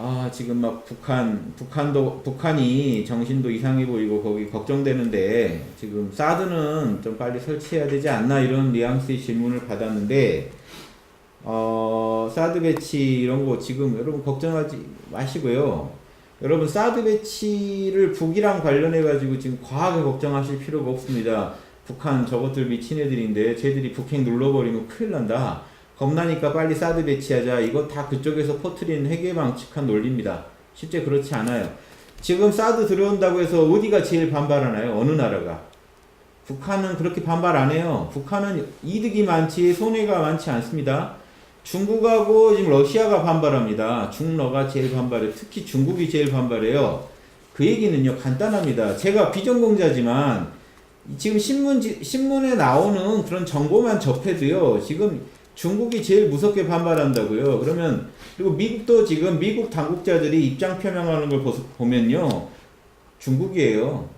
아 지금 막 북한 북한도 북한이 정신도 이상해 보이고 거기 걱정되는데 지금 사드는 좀 빨리 설치해야 되지 않나 이런 뉘앙스의 질문을 받았는데 어 사드 배치 이런 거 지금 여러분 걱정하지 마시고요. 여러분 사드 배치를 북이랑 관련해 가지고 지금 과하게 걱정하실 필요가 없습니다. 북한 저것들 미친 애들인데 쟤들이 북핵 눌러버리면 큰일 난다. 겁나니까 빨리 사드 배치하자. 이거 다 그쪽에서 퍼트린 회계방측한 논리입니다. 실제 그렇지 않아요. 지금 사드 들어온다고 해서 어디가 제일 반발하나요? 어느 나라가? 북한은 그렇게 반발 안 해요. 북한은 이득이 많지 손해가 많지 않습니다. 중국하고 지금 러시아가 반발합니다. 중러가 제일 반발해. 특히 중국이 제일 반발해요. 그 얘기는요 간단합니다. 제가 비전공자지만 지금 신문 신문에 나오는 그런 정보만 접해도요 지금 중국이 제일 무섭게 반발한다고요. 그러면 그리고 미국도 지금 미국 당국자들이 입장 표명하는 걸 보- 보면요 중국이에요.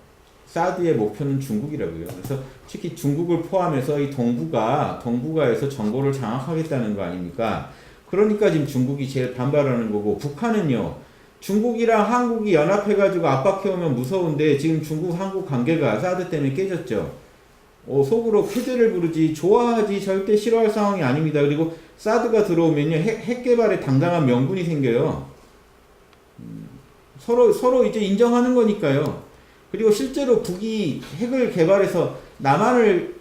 사드의 목표는 중국이라고요. 그래서 특히 중국을 포함해서 이 동북아 동북아에서 정보를 장악하겠다는 거 아닙니까? 그러니까 지금 중국이 제일 반발하는 거고 북한은요. 중국이랑 한국이 연합해가지고 압박해오면 무서운데 지금 중국 한국 관계가 사드 때문에 깨졌죠. 어, 속으로 쾌재를 부르지 좋아하지 절대 싫어할 상황이 아닙니다. 그리고 사드가 들어오면요 핵, 핵 개발에 당당한 명분이 생겨요. 음, 서로 서로 이제 인정하는 거니까요. 그리고 실제로 북이 핵을 개발해서 남한을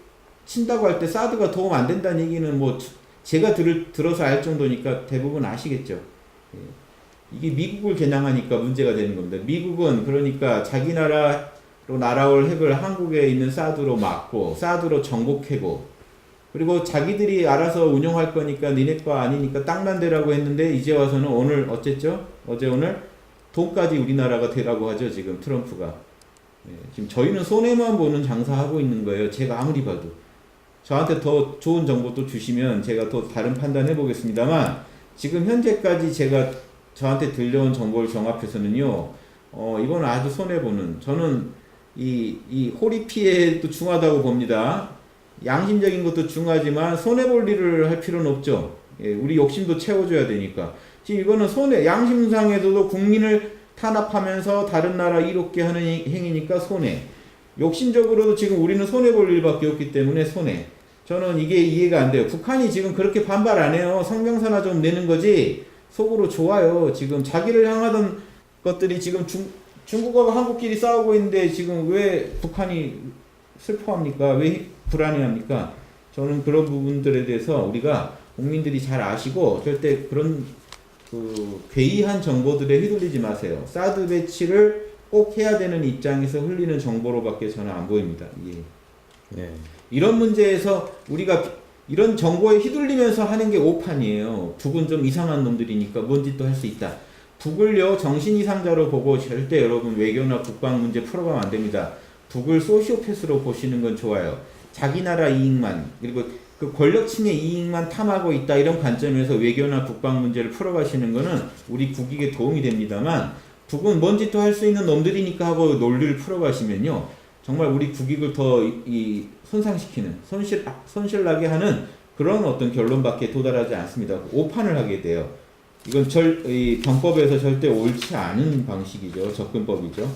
친다고 할 때 사드가 도움 안 된다는 얘기는 뭐 제가 들, 들어서 알 정도니까 대부분 아시겠죠. 예. 이게 미국을 겨냥하니까 문제가 되는 겁니다. 미국은 그러니까 자기 나라 로 날아올 핵을 한국에 있는 사드로 막고 사드로 정복해고 그리고 자기들이 알아서 운영할 거니까 니네 거 아니니까 땅난 데라고 했는데 이제 와서는 오늘 어쨌죠? 어제 오늘 돈까지 우리나라가 되라고 하죠 지금 트럼프가 예, 지금 저희는 손해만 보는 장사하고 있는 거예요 제가 아무리 봐도 저한테 더 좋은 정보도 주시면 제가 또 다른 판단해 보겠습니다만 지금 현재까지 제가 저한테 들려온 정보를 종합해서는요, 어, 이건 아주 손해 보는, 저는 이, 이 호리 피해도 중하다고 봅니다. 양심적인 것도 중하지만 손해볼 일을 할 필요는 없죠. 예, 우리 욕심도 채워줘야 되니까. 지금 이거는 손해, 양심상에서도 국민을 탄압하면서 다른 나라 이롭게 하는 행- 행위니까 손해. 욕심적으로도 지금 우리는 손해볼 일밖에 없기 때문에 손해. 저는 이게 이해가 안 돼요. 북한이 지금 그렇게 반발 안 해요. 성명서나 좀 내는 거지. 속으로 좋아요. 지금 자기를 향하던 것들이 지금 중, 중국하고 한국끼리 싸우고 있는데 지금 왜 북한이 슬퍼합니까? 왜 불안해합니까? 저는 그런 부분들에 대해서 우리가 국민들이 잘 아시고 절대 그런 그 괴이한 정보들에 휘둘리지 마세요. 사드 배치를 꼭 해야 되는 입장에서 흘리는 정보로밖에 저는 안 보입니다. 예. 네. 이런 문제에서 우리가 이런 정보에 휘둘리면서 하는 게 오판이에요. 북은 좀 이상한 놈들이니까 뭔 짓도 할수 있다. 북을요 정신 이상자로 보고 절대 여러분 외교나 국방 문제 풀어가면 안 됩니다. 북을 소시오패스로 보시는 건 좋아요. 자기 나라 이익만 그리고 그 권력층의 이익만 탐하고 있다 이런 관점에서 외교나 국방 문제를 풀어가시는 거는 우리 국익에 도움이 됩니다만 북은 뭔 짓도 할 수 있는 놈들이니까 하고 논리를 풀어가시면요 정말 우리 국익을 더 이 손상시키는 손실 손실나게 하는 그런 어떤 결론밖에 도달하지 않습니다. 오판을 하게 돼요. 이건 절, 이 병법에서 절대 옳지 않은 방식이죠. 접근법이죠.